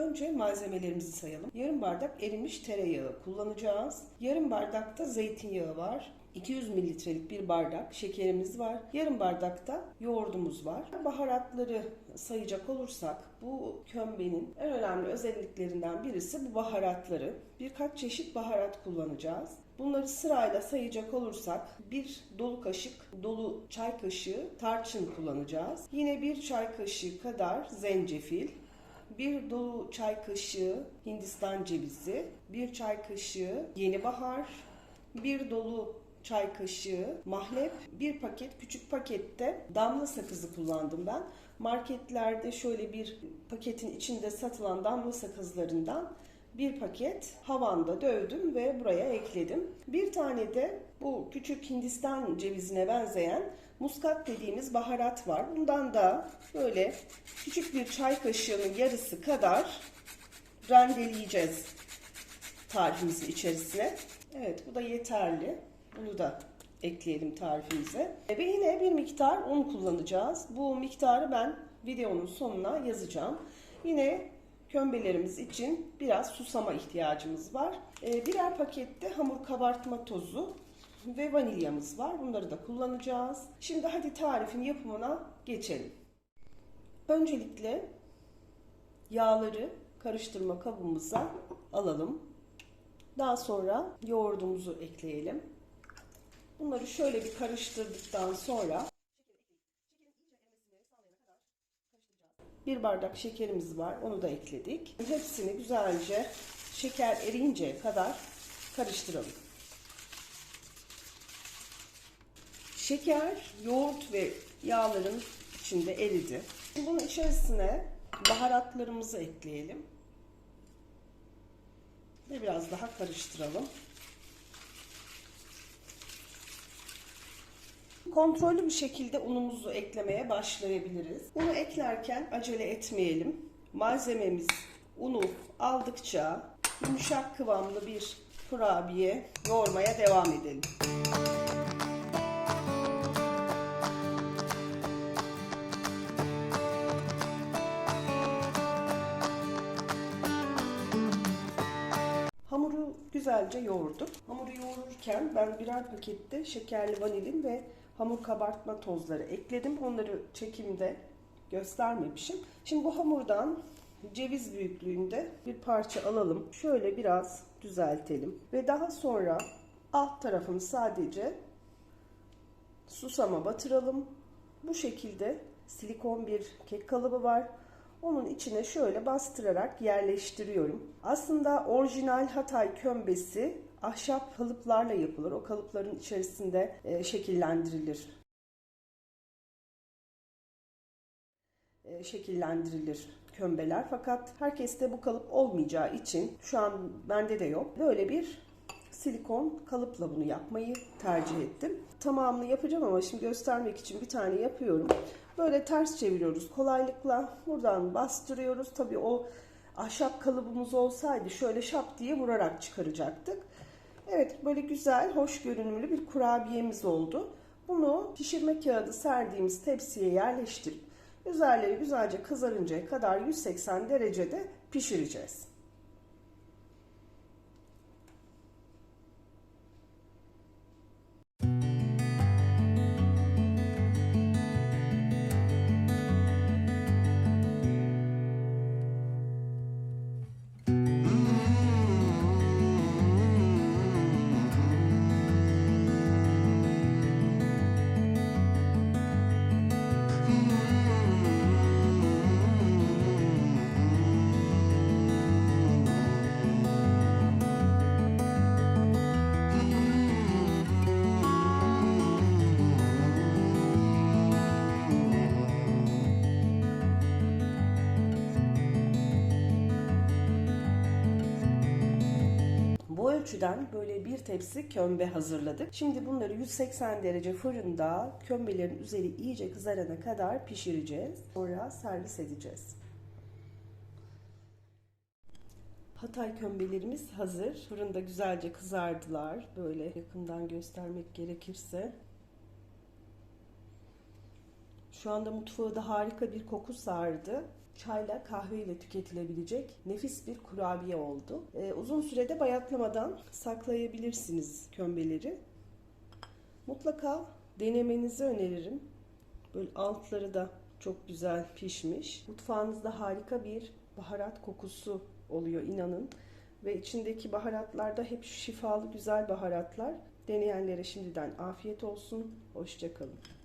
Önce malzemelerimizi sayalım. Yarım bardak erimiş tereyağı kullanacağız. Yarım bardakta zeytinyağı var. 200 mililitrelik bir bardak şekerimiz var. Yarım bardakta yoğurdumuz var. Baharatları sayacak olursak bu kömbenin en önemli özelliklerinden birisi bu baharatları. Birkaç çeşit baharat kullanacağız. Bunları sırayla sayacak olursak bir dolu kaşık, dolu çay kaşığı tarçın kullanacağız. Yine bir çay kaşığı kadar zencefil, bir dolu çay kaşığı Hindistan cevizi, bir çay kaşığı yeni bahar, bir dolu çay kaşığı mahlep, bir paket küçük pakette damla sakızı kullandım ben. Marketlerde şöyle bir paketin içinde satılan damla sakızlarından bir paket havanda dövdüm ve buraya ekledim. Bir tane de bu küçük Hindistan cevizine benzeyen muskat dediğimiz baharat var. Bundan da böyle küçük bir çay kaşığının yarısı kadar rendeleyeceğiz tarifimizin içerisine. Evet bu da yeterli. Bunu da ekleyelim tarifimize. Ve yine bir miktar un kullanacağız. Bu miktarı ben videonun sonuna yazacağım. Yine kömbelerimiz için biraz susama ihtiyacımız var. Ee, birer pakette hamur kabartma tozu ve vanilyamız var. Bunları da kullanacağız. Şimdi hadi tarifin yapımına geçelim. Öncelikle yağları karıştırma kabımıza alalım. Daha sonra yoğurdumuzu ekleyelim. Bunları şöyle bir karıştırdıktan sonra bir bardak şekerimiz var. Onu da ekledik. Hepsini güzelce şeker eriyinceye kadar karıştıralım. Şeker, yoğurt ve yağların içinde eridi. Bunun içerisine baharatlarımızı ekleyelim. Ve biraz daha karıştıralım. Kontrollü bir şekilde unumuzu eklemeye başlayabiliriz. Unu eklerken acele etmeyelim. Malzememiz unu aldıkça yumuşak kıvamlı bir kurabiye yoğurmaya devam edelim. Hamuru güzelce yoğurduk. Hamuru yoğururken ben birer pakette şekerli vanilin ve hamur kabartma tozları ekledim. Onları çekimde göstermemişim. Şimdi bu hamurdan ceviz büyüklüğünde bir parça alalım. Şöyle biraz düzeltelim. Ve daha sonra alt tarafını sadece susama batıralım. Bu şekilde silikon bir kek kalıbı var. Onun içine şöyle bastırarak yerleştiriyorum. Aslında orijinal Hatay kömbesi ahşap kalıplarla yapılır. O kalıpların içerisinde e, şekillendirilir. E, şekillendirilir kömbeler. Fakat herkeste bu kalıp olmayacağı için şu an bende de yok. Böyle bir silikon kalıpla bunu yapmayı tercih ettim. Tamamını yapacağım ama şimdi göstermek için bir tane yapıyorum. Böyle ters çeviriyoruz kolaylıkla. Buradan bastırıyoruz. Tabii o ahşap kalıbımız olsaydı şöyle şap diye vurarak çıkaracaktık. Evet böyle güzel, hoş görünümlü bir kurabiyemiz oldu. Bunu pişirme kağıdı serdiğimiz tepsiye yerleştirip üzerleri güzelce kızarıncaya kadar 180 derecede pişireceğiz. Ölçüden böyle bir tepsi kömbe hazırladık. Şimdi bunları 180 derece fırında kömbelerin üzeri iyice kızarana kadar pişireceğiz. Sonra servis edeceğiz. Hatay kömbelerimiz hazır. Fırında güzelce kızardılar. Böyle yakından göstermek gerekirse. Şu anda mutfağı da harika bir koku sardı. Çayla kahveyle tüketilebilecek nefis bir kurabiye oldu. Ee, uzun sürede bayatlamadan saklayabilirsiniz kömbeleri. Mutlaka denemenizi öneririm. Böyle altları da çok güzel pişmiş. Mutfağınızda harika bir baharat kokusu oluyor inanın. Ve içindeki baharatlar da hep şifalı güzel baharatlar. Deneyenlere şimdiden afiyet olsun. Hoşçakalın.